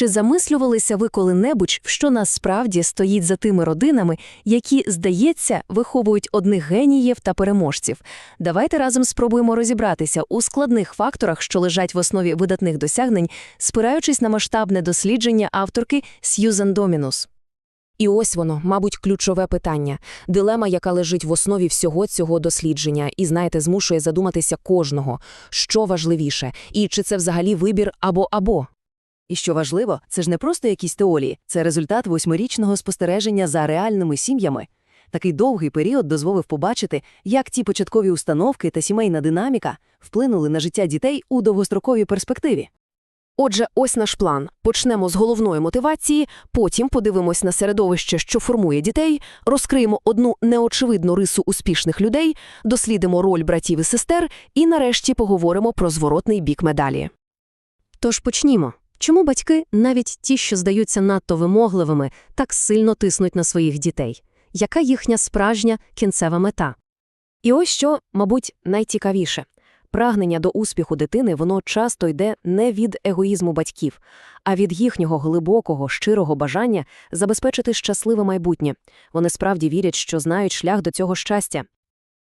Чи замислювалися ви коли-небудь, що насправді стоїть за тими родинами, які, здається, виховують одних геніїв та переможців? Давайте разом спробуємо розібратися у складних факторах, що лежать в основі видатних досягнень, спираючись на масштабне дослідження авторки Сьюзан Домінус. І ось воно, мабуть, ключове питання, дилема, яка лежить в основі всього цього дослідження, і, знаєте, змушує задуматися кожного, що важливіше, і чи це взагалі вибір або-або. І що важливо, це ж не просто якісь теорії, це результат восьмирічного спостереження за реальними сім'ями. Такий довгий період дозволив побачити, як ті початкові установки та сімейна динаміка вплинули на життя дітей у довгостроковій перспективі. Отже, ось наш план. Почнемо з головної мотивації, потім подивимось на середовище, що формує дітей, розкриємо одну неочевидну рису успішних людей, дослідимо роль братів і сестер і нарешті поговоримо про зворотний бік медалі. Тож почнімо. Чому батьки, навіть ті, що здаються надто вимогливими, так сильно тиснуть на своїх дітей? Яка їхня справжня кінцева мета? І ось що, мабуть, найцікавіше. Прагнення до успіху дитини воно часто йде не від егоїзму батьків, а від їхнього глибокого, щирого бажання забезпечити щасливе майбутнє. Вони справді вірять, що знають шлях до цього щастя.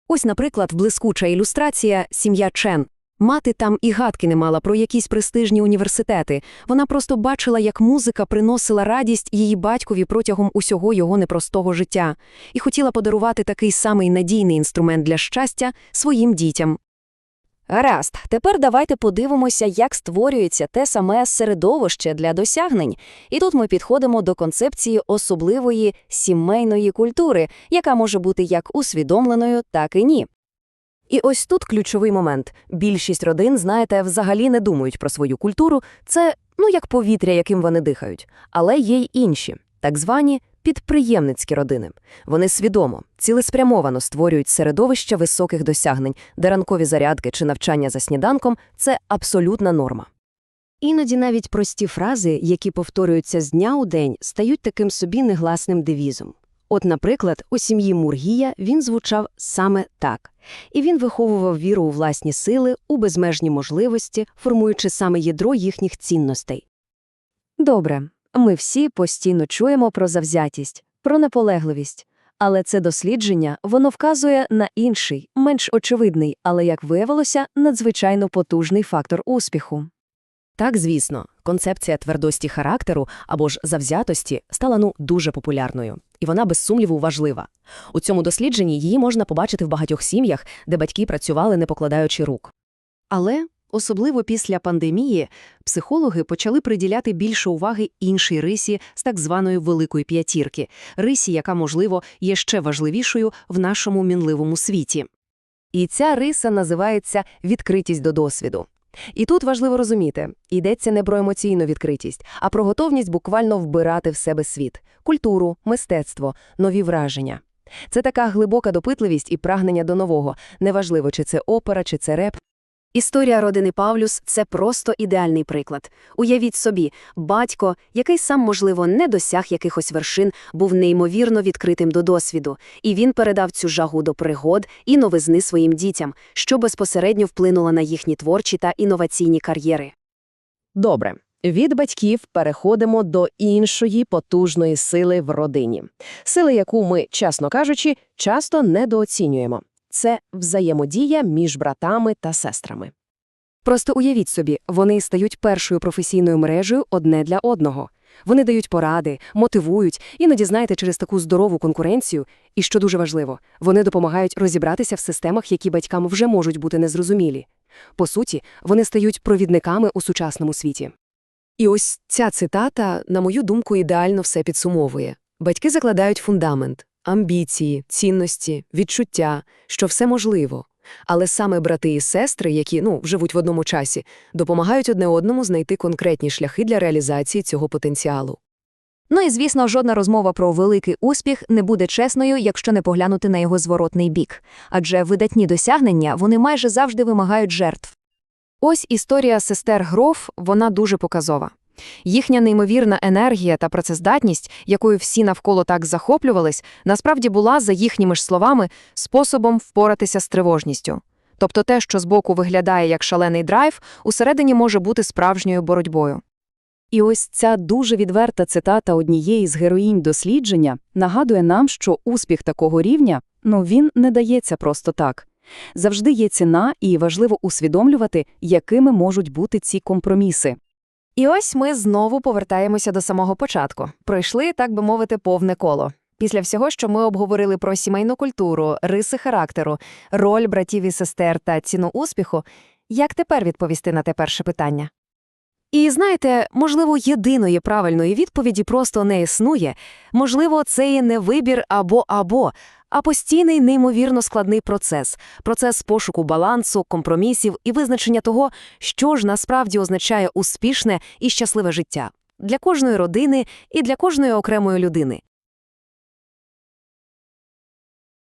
Ось, наприклад, блискуча ілюстрація «Сім'я Чен». Мати там і гадки не мала про якісь престижні університети. Вона просто бачила, як музика приносила радість її батькові протягом усього його непростого життя, і хотіла подарувати такий самий надійний інструмент для щастя своїм дітям. Гаразд, тепер давайте подивимося, як створюється те саме середовище для досягнень. І тут ми підходимо до концепції особливої сімейної культури, яка може бути як усвідомленою, так і ні. І ось тут ключовий момент. Більшість родин, знаєте, взагалі не думають про свою культуру. Це, ну, як повітря, яким вони дихають. Але є й інші, так звані підприємницькі родини. Вони свідомо, цілеспрямовано створюють середовище високих досягнень, де ранкові зарядки чи навчання за сніданком – це абсолютна норма. Іноді навіть прості фрази, які повторюються з дня у день, стають таким собі негласним девізом. От, наприклад, у сім'ї Мургія він звучав саме так. І він виховував віру у власні сили, у безмежні можливості, формуючи саме ядро їхніх цінностей. Добре, ми всі постійно чуємо про завзятість, про наполегливість. Але це дослідження, воно вказує на інший, менш очевидний, але, як виявилося, надзвичайно потужний фактор успіху. Так, звісно, концепція твердості характеру або ж завзятості стала ну дуже популярною, і вона без сумніву важлива. У цьому дослідженні її можна побачити в багатьох сім'ях, де батьки працювали, не покладаючи рук. Але, особливо після пандемії, психологи почали приділяти більше уваги іншій рисі з так званої великої п'ятірки, рисі, яка, можливо, є ще важливішою в нашому мінливому світі. І ця риса називається відкритість до досвіду. І тут важливо розуміти, йдеться не про емоційну відкритість, а про готовність буквально вбирати в себе світ, культуру, мистецтво, нові враження. Це така глибока допитливість і прагнення до нового, неважливо, чи це опера, чи це реп. Історія родини Павлюс це просто ідеальний приклад. Уявіть собі, батько, який сам, можливо, не досяг якихось вершин, був неймовірно відкритим до досвіду, і він передав цю жагу до пригод і новизни своїм дітям, що безпосередньо вплинуло на їхні творчі та інноваційні кар'єри. Добре. Від батьків переходимо до іншої потужної сили в родині. Сили, яку ми, чесно кажучи, часто недооцінюємо. Це взаємодія між братами та сестрами. Просто уявіть собі, вони стають першою професійною мережею одне для одного. Вони дають поради, мотивують, іноді, знаєте, через таку здорову конкуренцію. І що дуже важливо, вони допомагають розібратися в системах, які батькам вже можуть бути незрозумілі. По суті, вони стають провідниками у сучасному світі. І ось ця цитата, на мою думку, ідеально все підсумовує. Батьки закладають фундамент, амбіції, цінності, відчуття, що все можливо. Але саме брати і сестри, які ну, живуть в одному часі, допомагають одне одному знайти конкретні шляхи для реалізації цього потенціалу. Ну і, звісно, жодна розмова про великий успіх не буде чесною, якщо не поглянути на його зворотний бік. Адже видатні досягнення вони майже завжди вимагають жертв. Ось історія сестер Гроф, вона дуже показова. Їхня неймовірна енергія та працездатність, якою всі навколо так захоплювались, насправді була, за їхніми ж словами, способом впоратися з тривожністю. Тобто те, що збоку виглядає як шалений драйв, усередині може бути справжньою боротьбою. І ось ця дуже відверта цитата однієї з героїнь дослідження нагадує нам, що успіх такого рівня, ну він не дається просто так. Завжди є ціна, і важливо усвідомлювати, якими можуть бути ці компроміси. І ось ми знову повертаємося до самого початку. Пройшли, так би мовити, повне коло. Після всього, що ми обговорили про сімейну культуру, риси характеру, роль братів і сестер та ціну успіху, як тепер відповісти на те перше питання? І знаєте, можливо, єдиної правильної відповіді просто не існує. Можливо, це і не вибір або-або, а постійний неймовірно складний процес. Процес пошуку балансу, компромісів і визначення того, що ж насправді означає успішне і щасливе життя. Для кожної родини і для кожної окремої людини.